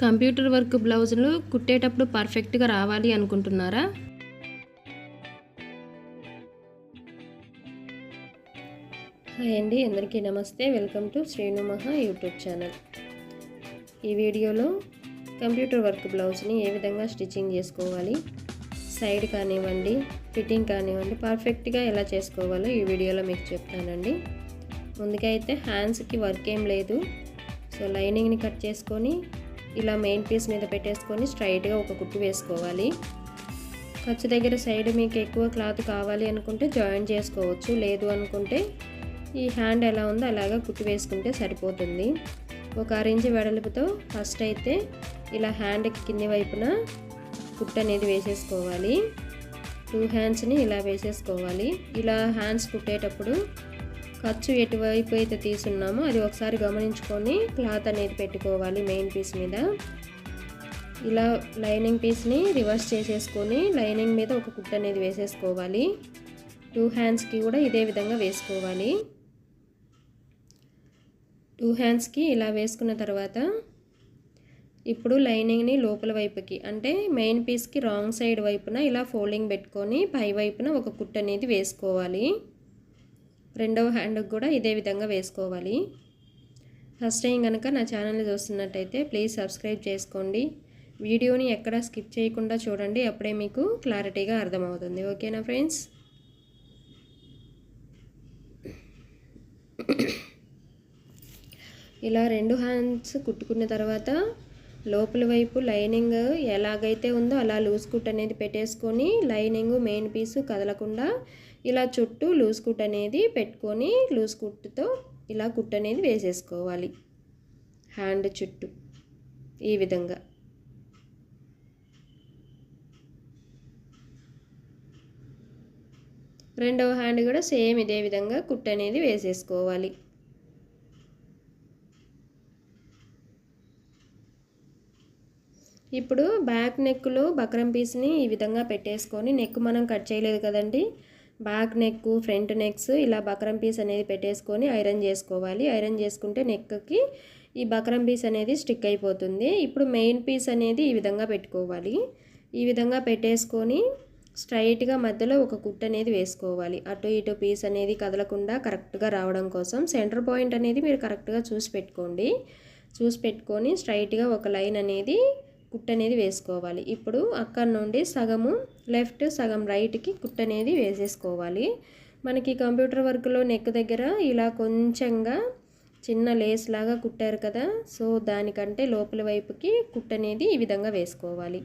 Computer work బ్లౌజులు కుట్టేటప్పుడు పర్ఫెక్ట్గా రావాలి అనుకుంటున్నారా? హాయ్ అండి అందరికీ నమస్తే. వెల్కమ్ టు శ్రీను మహా యూట్యూబ్ ఛానల్. ఈ వీడియోలో కంప్యూటర్ వర్క్ బ్లౌజ్ని ఏ విధంగా స్టిచ్చింగ్ చేసుకోవాలి సైడ్ కానివ్వండి ఫిట్టింగ్ కానివ్వండి పర్ఫెక్ట్గా ఎలా చేసుకోవాలో ఈ వీడియోలో మీకు చెప్తానండి. ముందుగా అయితే హ్యాండ్స్కి వర్క్ ఏం లేదు. సో లైనింగ్ని కట్ చేసుకొని ఇలా మెయిన్ పీస్ మీద పెట్టేసుకొని స్ట్రైట్గా ఒక కుట్టు వేసుకోవాలి. ఖర్చు దగ్గర సైడ్ మీకు ఎక్కువ క్లాత్ కావాలి అనుకుంటే జాయిన్ చేసుకోవచ్చు. లేదు అనుకుంటే ఈ హ్యాండ్ ఎలా ఉందో అలాగా కుట్టు వేసుకుంటే సరిపోతుంది. ఒక అరించి వెడల్పుతో ఫస్ట్ అయితే ఇలా హ్యాండ్కి కింది వైపున కుట్టు అనేది వేసేసుకోవాలి. టూ హ్యాండ్స్ని ఇలా వేసేసుకోవాలి. ఇలా హ్యాండ్స్ కుట్టేటప్పుడు ఖర్చు ఎటువైపు అయితే తీసున్నామో అది ఒకసారి గమనించుకొని క్లాత్ అనేది పెట్టుకోవాలి మెయిన్ పీస్ మీద. ఇలా లైనింగ్ పీస్ని రివర్స్ చేసేసుకొని లైనింగ్ మీద ఒక కుట్ట అనేది వేసేసుకోవాలి. టూ హ్యాండ్స్కి కూడా ఇదే విధంగా వేసుకోవాలి. టూ హ్యాండ్స్కి ఇలా వేసుకున్న తర్వాత ఇప్పుడు లైనింగ్ని లోపల వైపుకి అంటే మెయిన్ పీస్కి రాంగ్ సైడ్ వైపున ఇలా ఫోల్డింగ్ పెట్టుకొని పై వైపున ఒక కుట్ట అనేది వేసుకోవాలి. రెండవ హ్యాండ్కి కూడా ఇదే విధంగా వేసుకోవాలి. ఫస్ట్ టైం కనుక నా ఛానల్ని చూస్తున్నట్టయితే ప్లీజ్ సబ్స్క్రైబ్ చేసుకోండి. వీడియోని ఎక్కడ స్కిప్ చేయకుండా చూడండి అప్పుడే మీకు క్లారిటీగా అర్థమవుతుంది. ఓకేనా ఫ్రెండ్స్? ఇలా రెండు హ్యాండ్స్ కుట్టుకున్న తర్వాత లోపల వైపు లైనింగ్ ఎలాగైతే ఉందో అలా లూజ్ కుట్ అనేది పెట్టేసుకొని లైనింగ్ మెయిన్ పీసు కదలకుండా ఇలా చుట్టూ లూజ్ కుట్ అనేది పెట్టుకొని లూజ్ కుట్టుతో ఇలా కుట్ అనేది వేసేసుకోవాలి. హ్యాండ్ చుట్టూ ఈ విధంగా. రెండవ హ్యాండ్ కూడా సేమ్ ఇదే విధంగా కుట్ అనేది వేసేసుకోవాలి. ఇప్పుడు బ్యాక్ నెక్లో బక్రం పీస్ని ఈ విధంగా పెట్టేసుకొని నెక్ మనం కట్ చేయలేదు కదండి. బ్యాక్ నెక్ ఫ్రంట్ నెక్స్ ఇలా బక్రం పీస్ అనేది పెట్టేసుకొని ఐరన్ చేసుకోవాలి. ఐరన్ చేసుకుంటే నెక్కి ఈ బక్రం పీస్ అనేది స్టిక్ అయిపోతుంది. ఇప్పుడు మెయిన్ పీస్ అనేది ఈ విధంగా పెట్టుకోవాలి. ఈ విధంగా పెట్టేసుకొని స్ట్రైట్గా మధ్యలో ఒక కుట్ అనేది వేసుకోవాలి. అటు ఇటు పీస్ అనేది కదలకుండా కరెక్ట్గా రావడం కోసం సెంటర్ పాయింట్ అనేది మీరు కరెక్ట్గా చూసి పెట్టుకోండి. చూసి పెట్టుకొని స్ట్రైట్గా ఒక లైన్ అనేది కుట్ అనేది వేసుకోవాలి. ఇప్పుడు అక్కడ నుండి సగము లెఫ్ట్ సగం రైట్కి కుట్ అనేది వేసేసుకోవాలి. మనకి కంప్యూటర్ వర్క్లో నెక్ దగ్గర ఇలా కొంచెంగా చిన్న లేస్ లాగా కుట్టారు కదా సో దానికంటే లోపల వైపుకి కుట్ అనేది ఈ విధంగా వేసుకోవాలి.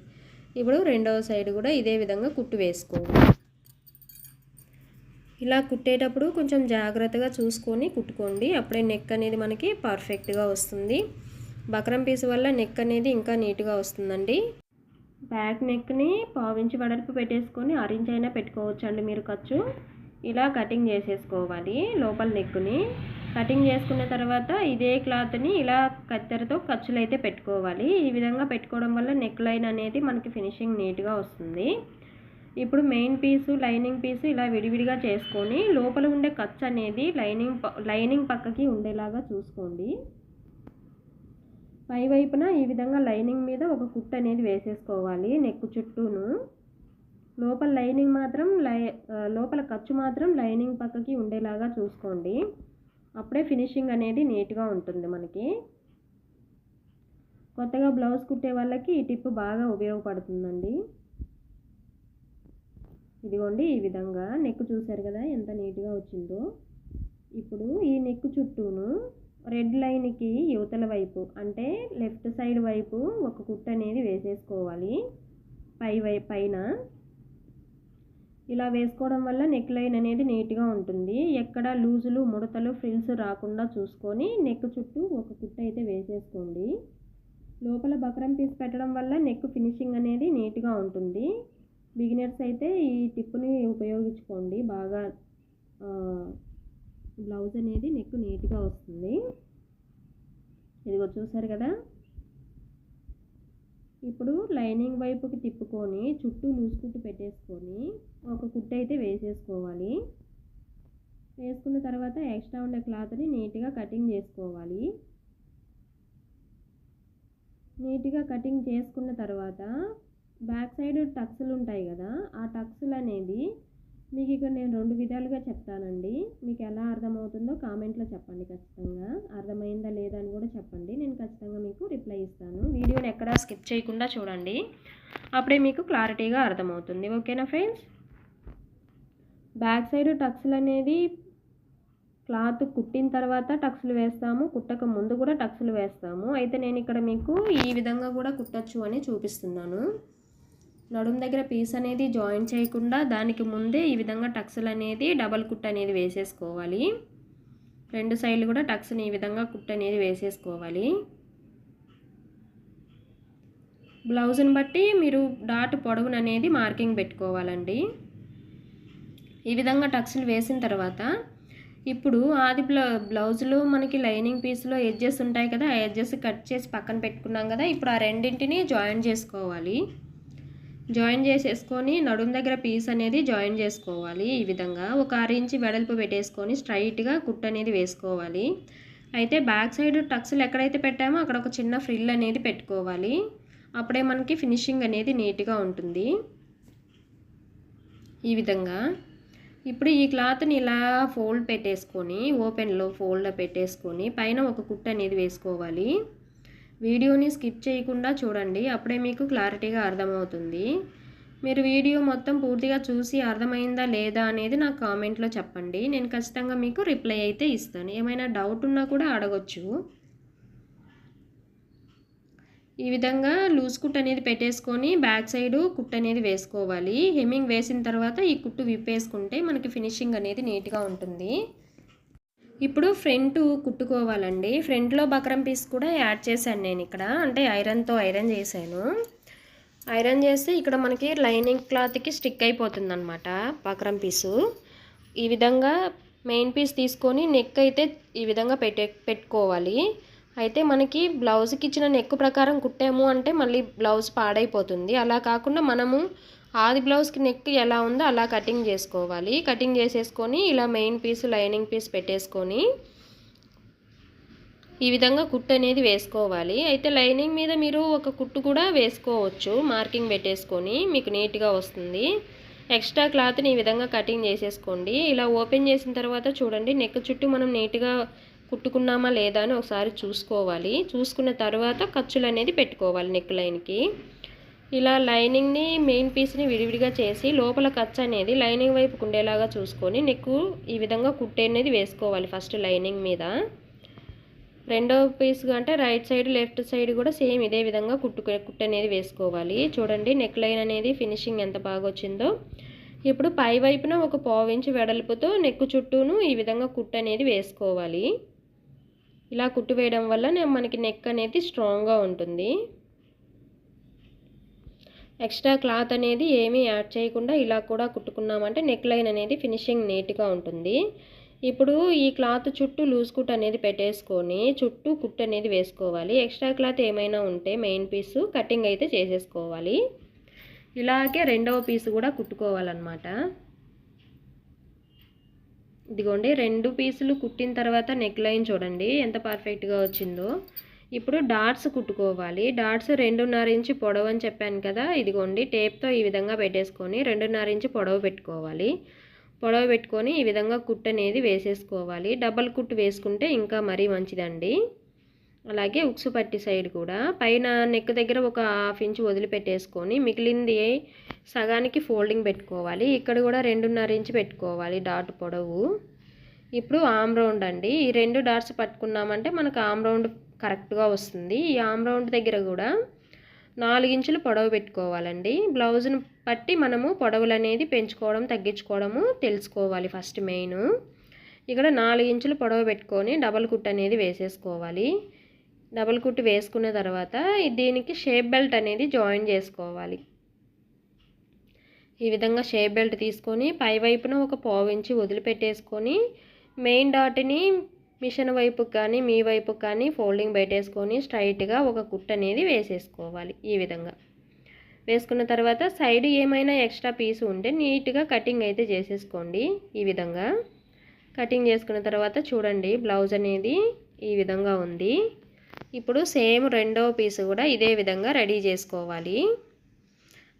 ఇప్పుడు రెండవ సైడ్ కూడా ఇదే విధంగా కుట్టు వేసుకోవాలి. ఇలా కుట్టేటప్పుడు కొంచెం జాగ్రత్తగా చూసుకొని కుట్టుకోండి. అప్పుడే నెక్ అనేది మనకి పర్ఫెక్ట్గా వస్తుంది. బక్రం పీస్ వల్ల నెక్ అనేది ఇంకా నీట్గా వస్తుందండి. బ్యాక్ నెక్ని పావించి వెడల్పు పెట్టేసుకొని ఆరెంజ్ అయినా పెట్టుకోవచ్చు అండి మీరు ఖర్చు. ఇలా కటింగ్ చేసేసుకోవాలి లోపల నెక్కుని కటింగ్ చేసుకున్న తర్వాత ఇదే క్లాత్ని ఇలా కత్తెరతో ఖర్చులు అయితే పెట్టుకోవాలి. ఈ విధంగా పెట్టుకోవడం వల్ల నెక్ లైన్ అనేది మనకి ఫినిషింగ్ నీట్గా వస్తుంది. ఇప్పుడు మెయిన్ పీసు లైనింగ్ పీసు ఇలా విడివిడిగా చేసుకొని లోపల ఉండే ఖర్చు అనేది లైనింగ్ లైనింగ్ పక్కకి ఉండేలాగా చూసుకోండి. పై వైపున ఈ విధంగా లైనింగ్ మీద ఒక కుట్ అనేది వేసేసుకోవాలి నెక్ చుట్టూను. లోపల లైనింగ్ మాత్రం లై లోపల ఖర్చు మాత్రం లైనింగ్ పక్కకి ఉండేలాగా చూసుకోండి. అప్పుడే ఫినిషింగ్ అనేది నీట్గా ఉంటుంది మనకి. కొత్తగా బ్లౌజ్ కుట్టే వాళ్ళకి ఈ టిప్ బాగా ఉపయోగపడుతుందండి. ఇదిగోండి ఈ విధంగా. నెక్ చూశారు కదా ఎంత నీట్గా వచ్చిందో. ఇప్పుడు ఈ నెక్ చుట్టూను రెడ్ లైన్కి యువతల వైపు అంటే లెఫ్ట్ సైడ్ వైపు ఒక కుట్ట అనేది వేసేసుకోవాలి. పై వై పైన. ఇలా వేసుకోవడం వల్ల నెక్ లైన్ అనేది నీట్గా ఉంటుంది. ఎక్కడ లూజులు ముడతలు ఫ్రిల్స్ రాకుండా చూసుకొని నెక్ చుట్టూ ఒక కుట్ట అయితే వేసేసుకోండి. లోపల బక్రం పీస్ పెట్టడం వల్ల నెక్ ఫినిషింగ్ అనేది నీట్గా ఉంటుంది. బిగినర్స్ అయితే ఈ టిప్ని ఉపయోగించుకోండి. బాగా బ్లౌజ్ అనేది నెక్ నీట్గా వస్తుంది. ఇదిగో చూసారు కదా? ఇప్పుడు లైనింగ్ వైపుకి తిప్పుకొని చుట్టూ లూజ్ కుట్టు పెట్టేసుకొని ఒక కుట్టు అయితే వేసేసుకోవాలి. వేసుకున్న తర్వాత ఎక్స్ట్రా ఉండే క్లాత్ని నీట్గా కటింగ్ చేసుకోవాలి. నీట్గా కటింగ్ చేసుకున్న తర్వాత బ్యాక్ సైడ్ టక్స్లు ఉంటాయి కదా ఆ టక్స్లు అనేది మీకు ఇక్కడ నేను రెండు విధాలుగా చెప్తానండి. మీకు ఎలా అర్థమవుతుందో కామెంట్లో చెప్పండి ఖచ్చితంగా. అర్థమైందా లేదా అని కూడా చెప్పండి. నేను ఖచ్చితంగా మీకు రిప్లై ఇస్తాను. వీడియోని ఎక్కడా స్కిప్ చేయకుండా చూడండి. అప్పుడే మీకు క్లారిటీగా అర్థమవుతుంది. ఓకేనా ఫ్రెండ్స్? బ్యాక్ సైడ్ టక్స్లు అనేది క్లాత్ కుట్టిన తర్వాత టక్స్లు వేస్తాము. కుట్టక ముందు కూడా టక్స్లు వేస్తాము. అయితే నేను ఇక్కడ మీకు ఈ విధంగా కూడా కుట్టచ్చు అని చూపిస్తున్నాను. నడుము దగ్గర పీస్ అనేది జాయిన్ చేయకుండా దానికి ముందే ఈ విధంగా టక్స్లు అనేది డబల్ కుట్ అనేది వేసేసుకోవాలి. రెండు సైడ్లు కూడా టక్స్ని ఈ విధంగా కుట్ అనేది వేసేసుకోవాలి. బ్లౌజ్ని బట్టి మీరు డాట్ పొడవును అనేది మార్కింగ్ పెట్టుకోవాలండి. ఈ విధంగా టక్స్లు వేసిన తర్వాత ఇప్పుడు ఆది బ్లౌ బ్లౌజులు మనకి లైనింగ్ పీస్లో ఎడ్జెస్ ఉంటాయి కదా ఆ ఎడ్జెస్ కట్ చేసి పక్కన పెట్టుకున్నాం కదా ఇప్పుడు ఆ రెండింటిని జాయిన్ చేసుకోవాలి. జాయిన్ చేసేసుకొని నడుము దగ్గర పీస్ అనేది జాయిన్ చేసుకోవాలి. ఈ విధంగా ఒక ఆరు ఇంచి వెడల్పు పెట్టేసుకొని స్ట్రైట్గా కుట్ అనేది వేసుకోవాలి. అయితే బ్యాక్ సైడ్ టక్స్లు ఎక్కడైతే పెట్టామో అక్కడ ఒక చిన్న ఫ్రిల్ అనేది పెట్టుకోవాలి. అప్పుడే మనకి ఫినిషింగ్ అనేది నీట్గా ఉంటుంది. ఈ విధంగా ఇప్పుడు ఈ క్లాత్ని ఇలా ఫోల్డ్ పెట్టేసుకొని ఓపెన్లో ఫోల్డ్ పెట్టేసుకొని పైన ఒక కుట్ అనేది వేసుకోవాలి. వీడియోని స్కిప్ చేయకుండా చూడండి. అప్పుడే మీకు క్లారిటీగా అర్థమవుతుంది. మీరు వీడియో మొత్తం పూర్తిగా చూసి అర్థమైందా లేదా అనేది నాకు కామెంట్లో చెప్పండి. నేను ఖచ్చితంగా మీకు రిప్లై అయితే ఇస్తాను. ఏమైనా డౌట్ ఉన్నా కూడా అడగొచ్చు. ఈ విధంగా లూజ్ కుట్ అనేది పెట్టేసుకొని బ్యాక్ సైడ్ కుట్ అనేది వేసుకోవాలి. హెమ్మింగ్ వేసిన తర్వాత ఈ కుట్టు విప్పేసుకుంటే మనకి ఫినిషింగ్ అనేది నీట్గా ఉంటుంది. ఇప్పుడు ఫ్రంట్ కుట్టుకోవాలండి. ఫ్రంట్లో బకరం పీస్ కూడా యాడ్ చేశాను నేను ఇక్కడ. అంటే ఐరన్తో ఐరన్ చేశాను. ఐరన్ చేస్తే ఇక్కడ మనకి లైనింగ్ క్లాత్కి స్టిక్ అయిపోతుంది అనమాట బకరం పీసు. ఈ విధంగా మెయిన్ పీస్ తీసుకొని నెక్ అయితే ఈ విధంగా పెట్టే పెట్టుకోవాలి. అయితే మనకి బ్లౌజ్కి ఇచ్చిన నెక్ ప్రకారం కుట్టాము అంటే మళ్ళీ బ్లౌజ్ పాడైపోతుంది. అలా కాకుండా మనము ఆది బ్లౌజ్కి నెక్ ఎలా ఉందో అలా కటింగ్ చేసుకోవాలి. కటింగ్ చేసేసుకొని ఇలా మెయిన్ పీస్ లైనింగ్ పీస్ పెట్టేసుకొని ఈ విధంగా కుట్టు అనేది వేసుకోవాలి. అయితే లైనింగ్ మీద మీరు ఒక కుట్టు కూడా వేసుకోవచ్చు. మార్కింగ్ పెట్టేసుకొని మీకు నీట్గా వస్తుంది. ఎక్స్ట్రా క్లాత్ని ఈ విధంగా కటింగ్ చేసేసుకోండి. ఇలా ఓపెన్ చేసిన తర్వాత చూడండి నెక్ చుట్టూ మనం నీట్గా కుట్టుకున్నామా లేదా అని ఒకసారి చూసుకోవాలి. చూసుకున్న తర్వాత ఖర్చులు అనేది పెట్టుకోవాలి నెక్ లైన్కి ఇలా లైనింగ్ని మెయిన్ పీస్ని విడివిడిగా చేసి లోపల ఖర్చు అనేది లైనింగ్ వైపు ఉండేలాగా చూసుకొని నెక్ ఈ విధంగా కుట్టే అనేది వేసుకోవాలి ఫస్ట్ లైనింగ్ మీద. రెండవ పీస్ అంటే రైట్ సైడ్ లెఫ్ట్ సైడ్ కూడా సేమ్ ఇదే విధంగా కుట్టు కుట్టు అనేది వేసుకోవాలి. చూడండి నెక్ లైన్ అనేది ఫినిషింగ్ ఎంత బాగా వచ్చిందో. ఇప్పుడు పై వైపున ఒక పావు వెడల్పుతో నెక్ చుట్టూను ఈ విధంగా కుట్టు అనేది వేసుకోవాలి. ఇలా కుట్టు వేయడం వల్ల మనకి నెక్ అనేది స్ట్రాంగ్గా ఉంటుంది. ఎక్స్ట్రా క్లాత్ అనేది ఏమీ యాడ్ చేయకుండా ఇలా కూడా కుట్టుకున్నామంటే నెక్ లైన్ అనేది ఫినిషింగ్ నీట్గా ఉంటుంది. ఇప్పుడు ఈ క్లాత్ చుట్టూ లూజ్ కుట్ అనేది పెట్టేసుకొని చుట్టూ కుట్ అనేది వేసుకోవాలి. ఎక్స్ట్రా క్లాత్ ఏమైనా ఉంటే మెయిన్ పీసు కటింగ్ అయితే చేసేసుకోవాలి. ఇలాగే రెండవ పీసు కూడా కుట్టుకోవాలన్నమాట. ఇదిగోండి రెండు పీసులు కుట్టిన తర్వాత నెక్ లైన్ చూడండి ఎంత పర్ఫెక్ట్గా వచ్చిందో. ఇప్పుడు డాట్స్ కుట్టుకోవాలి. డాట్స్ రెండున్నర ఇంచు పొడవు అని చెప్పాను కదా ఇదిగోండి టేప్తో ఈ విధంగా పెట్టేసుకొని రెండున్నర ఇంచు పొడవు పెట్టుకోవాలి. పొడవు పెట్టుకొని ఈ విధంగా కుట్టు అనేది వేసేసుకోవాలి. డబల్ కుట్టు వేసుకుంటే ఇంకా మరీ మంచిదండి. అలాగే ఉక్సు పట్టి సైడ్ కూడా పైన నెక్ దగ్గర ఒక హాఫ్ ఇంచ్ వదిలిపెట్టేసుకొని మిగిలింది సగానికి ఫోల్డింగ్ పెట్టుకోవాలి. ఇక్కడ కూడా రెండున్నర ఇంచు పెట్టుకోవాలి డాట్ పొడవు. ఇప్పుడు ఆమ్ రౌండ్ అండి. ఈ రెండు డాట్స్ పట్టుకున్నామంటే మనకు ఆమ్ రౌండ్ కరెక్ట్గా వస్తుంది. ఈ ఆమ్ రౌండ్ దగ్గర కూడా నాలుగించులు పొడవు పెట్టుకోవాలండి. బ్లౌజ్ను బట్టి మనము పొడవులు అనేది పెంచుకోవడం తగ్గించుకోవడము తెలుసుకోవాలి ఫస్ట్ మెయిన్. ఇక్కడ నాలుగించులు పొడవు పెట్టుకొని డబల్ కుట్ అనేది వేసేసుకోవాలి. డబల్ కుట్ వేసుకున్న తర్వాత దీనికి షేప్ బెల్ట్ అనేది జాయిన్ చేసుకోవాలి. ఈ విధంగా షేప్ బెల్ట్ తీసుకొని పై వైపున ఒక పావు ఇంచి వదిలిపెట్టేసుకొని మెయిన్ డాట్ని మిషన్ వైపు కానీ మీ వైపు కానీ ఫోల్డింగ్ పెట్టేసుకొని స్ట్రైట్గా ఒక కుట్ అనేది వేసేసుకోవాలి ఈ విధంగా. వేసుకున్న తర్వాత సైడ్ ఏమైనా ఎక్స్ట్రా పీస్ ఉంటే నీట్గా కటింగ్ అయితే చేసేసుకోండి ఈ విధంగా. కటింగ్ చేసుకున్న తర్వాత చూడండి బ్లౌజ్ అనేది ఈ విధంగా ఉంది. ఇప్పుడు సేమ్ రెండవ పీస్ కూడా ఇదే విధంగా రెడీ చేసుకోవాలి.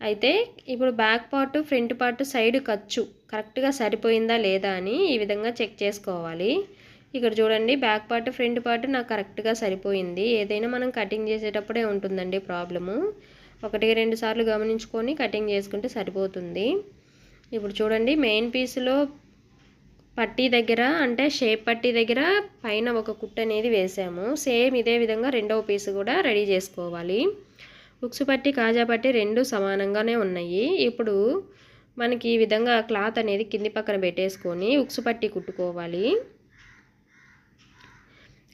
అయితే ఇప్పుడు back part front part side ఖర్చు కరెక్ట్గా సరిపోయిందా లేదా అని ఈ విధంగా చెక్ చేసుకోవాలి. ఇక్కడ చూడండి బ్యాక్ పార్ట్ ఫ్రంట్ పార్ట్ నాకు కరెక్ట్గా సరిపోయింది. ఏదైనా మనం కటింగ్ చేసేటప్పుడే ఉంటుందండి ప్రాబ్లము ఒకటి రెండు సార్లు గమనించుకొని కటింగ్ చేసుకుంటే సరిపోతుంది. ఇప్పుడు చూడండి మెయిన్ పీస్లో పట్టీ దగ్గర అంటే షేప్ పట్టీ దగ్గర పైన ఒక కుట్ట అనేది వేసాము. సేమ్ ఇదే విధంగా రెండవ పీస్ కూడా రెడీ చేసుకోవాలి. ఉక్సు పట్టి కాజా పట్టి రెండు సమానంగానే ఉన్నాయి. ఇప్పుడు మనకి ఈ విధంగా క్లాత్ అనేది కింది పక్కన పెట్టేసుకొని ఉక్సు పట్టి కుట్టుకోవాలి.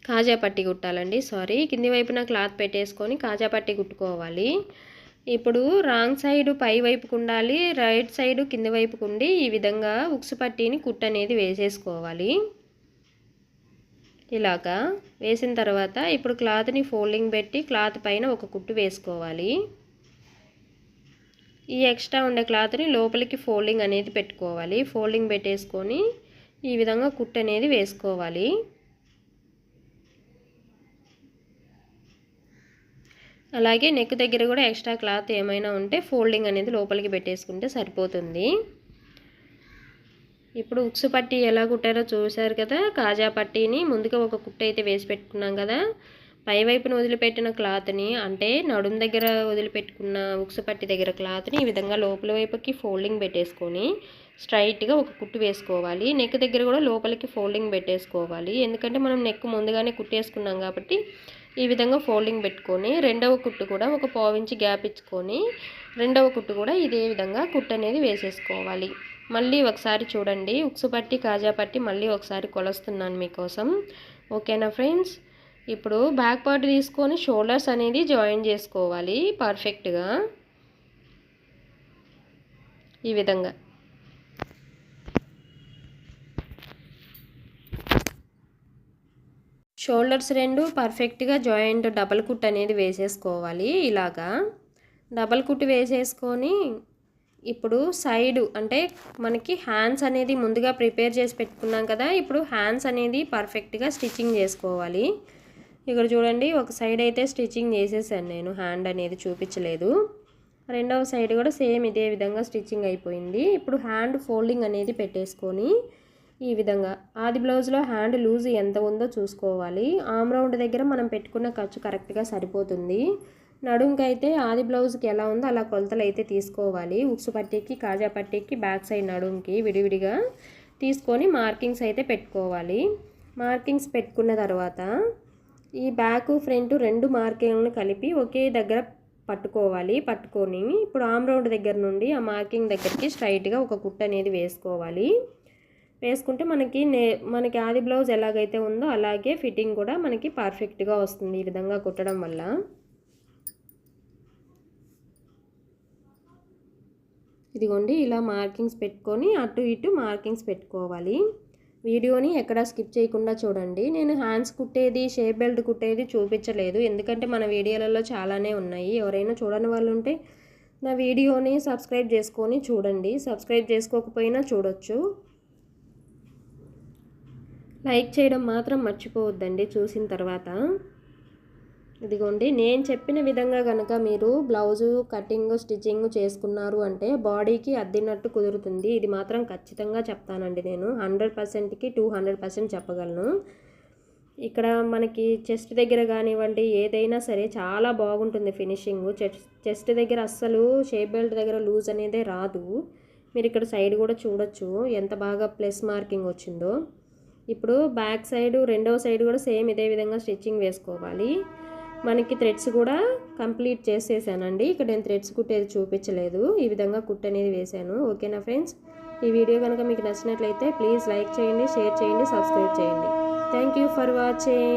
కాజా పట్టి కుట్టాలండి సారీ. కింది వైపున క్లాత్ పెట్టేసుకొని కాజా పట్టి కుట్టుకోవాలి. ఇప్పుడు రాంగ్ సైడ్ పై వైపుకు ఉండాలి రైట్ సైడ్ కింది వైపుకు ఉండి ఈ విధంగా ఉక్సు పట్టీని కుట్టు అనేది వేసేసుకోవాలి. ఇలాగా వేసిన తర్వాత ఇప్పుడు క్లాత్ని ఫోల్డింగ్ పెట్టి క్లాత్ పైన ఒక కుట్టు వేసుకోవాలి. ఈ ఎక్స్ట్రా ఉండే క్లాత్ని లోపలికి ఫోల్డింగ్ అనేది పెట్టుకోవాలి. ఫోల్డింగ్ పెట్టేసుకొని ఈ విధంగా కుట్టు అనేది వేసుకోవాలి. అలాగే నెక్ దగ్గర కూడా ఎక్స్ట్రా క్లాత్ ఏమైనా ఉంటే ఫోల్డింగ్ అనేది లోపలికి పెట్టేసుకుంటే సరిపోతుంది. ఇప్పుడు ఉక్సు పట్టి ఎలా కుట్టారో చూశారు కదా కాజా పట్టీని ముందుగా ఒక కుట్ట అయితే వేసి పెట్టుకున్నాం కదా. పై వైపున వదిలిపెట్టిన క్లాత్ని అంటే నడుం దగ్గర వదిలిపెట్టుకున్న ఉక్సు పట్టి దగ్గర క్లాత్ని ఈ విధంగా లోపల వైపుకి ఫోల్డింగ్ పెట్టేసుకొని స్ట్రైట్గా ఒక కుట్టు వేసుకోవాలి. నెక్ దగ్గర కూడా లోపలికి ఫోల్డింగ్ పెట్టేసుకోవాలి. ఎందుకంటే మనం నెక్ ముందుగానే కుట్టేసుకున్నాం కాబట్టి ఈ విధంగా ఫోల్డింగ్ పెట్టుకొని రెండవ కుట్టు కూడా ఒక పావించి గ్యాప్ ఇచ్చుకొని రెండవ కుట్టు కూడా ఇదే విధంగా కుట్టు అనేది వేసేసుకోవాలి. మళ్ళీ ఒకసారి చూడండి. ఉక్సు పట్టి కాజా పట్టి మళ్ళీ ఒకసారి కొలుస్తున్నాను మీకోసం. ఓకేనా ఫ్రెండ్స్? ఇప్పుడు బ్యాక్ పార్ట్ తీసుకొని షోల్డర్స్ అనేది జాయిన్ చేసుకోవాలి పర్ఫెక్ట్గా. ఈ విధంగా. షోల్డర్స్ రెండు పర్ఫెక్ట్గా జాయింట్ డబల్ కుట్ అనేది వేసేసుకోవాలి ఇలాగా. డబల్ కుట్ వేసేసుకొని ఇప్పుడు సైడ్ అంటే మనకి హ్యాండ్స్ అనేది ముందుగా ప్రిపేర్ చేసి పెట్టుకున్నాం కదా ఇప్పుడు హ్యాండ్స్ అనేది పర్ఫెక్ట్గా స్టిచ్చింగ్ చేసుకోవాలి. ఇక్కడ చూడండి ఒక సైడ్ అయితే స్టిచ్చింగ్ చేసేసాను నేను హ్యాండ్ అనేది చూపించలేదు. రెండవ సైడ్ కూడా సేమ్ ఇదే విధంగా స్టిచ్చింగ్ అయిపోయింది. ఇప్పుడు హ్యాండ్ ఫోల్డింగ్ అనేది పెట్టేసుకొని ఈ విధంగా. ఆది బ్లౌజ్లో హ్యాండ్ లూజ్ ఎంత ఉందో చూసుకోవాలి. ఆమ్ రౌండ్ దగ్గర మనం పెట్టుకున్న ఖర్చు కరెక్ట్గా సరిపోతుంది. నడుంకైతే అయితే ఆది బ్లౌజ్కి ఎలా ఉందో అలా కొలతలు అయితే తీసుకోవాలి. ఉక్సు పట్టీకి కాజా పట్టీకి బ్యాక్ సైడ్ నడుంకి విడివిడిగా తీసుకొని మార్కింగ్స్ అయితే పెట్టుకోవాలి. మార్కింగ్స్ పెట్టుకున్న తర్వాత ఈ బ్యాక్ ఫ్రంట్ రెండు మార్కింగ్లను కలిపి ఒకే దగ్గర పట్టుకోవాలి. పట్టుకొని ఇప్పుడు ఆమ్ రౌండ్ దగ్గర నుండి ఆ మార్కింగ్ దగ్గరికి స్ట్రైట్గా ఒక కుట్ట అనేది వేసుకోవాలి. వేసుకుంటే మనకి నే మనకి ఆది బ్లౌజ్ ఎలాగైతే ఉందో అలాగే ఫిట్టింగ్ కూడా మనకి పర్ఫెక్ట్గా వస్తుంది ఈ విధంగా కుట్టడం వల్ల. ఇదిగోండి ఇలా మార్కింగ్స్ పెట్టుకొని అటు ఇటు మార్కింగ్స్ పెట్టుకోవాలి. వీడియోని ఎక్కడ స్కిప్ చేయకుండా చూడండి. నేను హ్యాండ్స్ కుట్టేది షేప్ బెల్ట్ కుట్టేది చూపించలేదు. ఎందుకంటే మన వీడియోలలో చాలానే ఉన్నాయి. ఎవరైనా చూడని వాళ్ళు ఉంటే నా వీడియోని సబ్స్క్రైబ్ చేసుకొని చూడండి. సబ్స్క్రైబ్ చేసుకోకపోయినా చూడొచ్చు. లైక్ చేయడం మాత్రం మర్చిపోవద్దండి చూసిన తర్వాత. ఇదిగోండి నేను చెప్పిన విధంగా కనుక మీరు బ్లౌజు కటింగ్ స్టిచ్చింగ్ చేసుకున్నారు అంటే బాడీకి అద్దినట్టు కుదురుతుంది. ఇది మాత్రం ఖచ్చితంగా చెప్తానండి నేను. హండ్రెడ్ పర్సెంట్కి టూ హండ్రెడ్ పర్సెంట్ చెప్పగలను. ఇక్కడ మనకి చెస్ట్ దగ్గర కానివ్వండి ఏదైనా సరే చాలా బాగుంటుంది ఫినిషింగ్. చెస్ట్ దగ్గర అస్సలు షేప్ బెల్ట్ దగ్గర లూజ్ అనేది రాదు. మీరు ఇక్కడ సైడ్ కూడా చూడొచ్చు ఎంత బాగా ప్లస్ మార్కింగ్ వచ్చిందో. ఇప్పుడు బ్యాక్ సైడ్ రెండవ సైడ్ కూడా సేమ్ ఇదే విధంగా స్టిచ్చింగ్ వేసుకోవాలి. మనకి థ్రెడ్స్ కూడా కంప్లీట్ చేసేసానండి. ఇక్కడ నేను థ్రెడ్స్ కుట్టేది చూపించలేదు. ఈ విధంగా కుట్ అనేది వేశాను. ఓకేనా ఫ్రెండ్స్? ఈ వీడియో కనుక మీకు నచ్చినట్లయితే ప్లీజ్ లైక్ చేయండి షేర్ చేయండి సబ్స్క్రైబ్ చేయండి. Thank you for watching.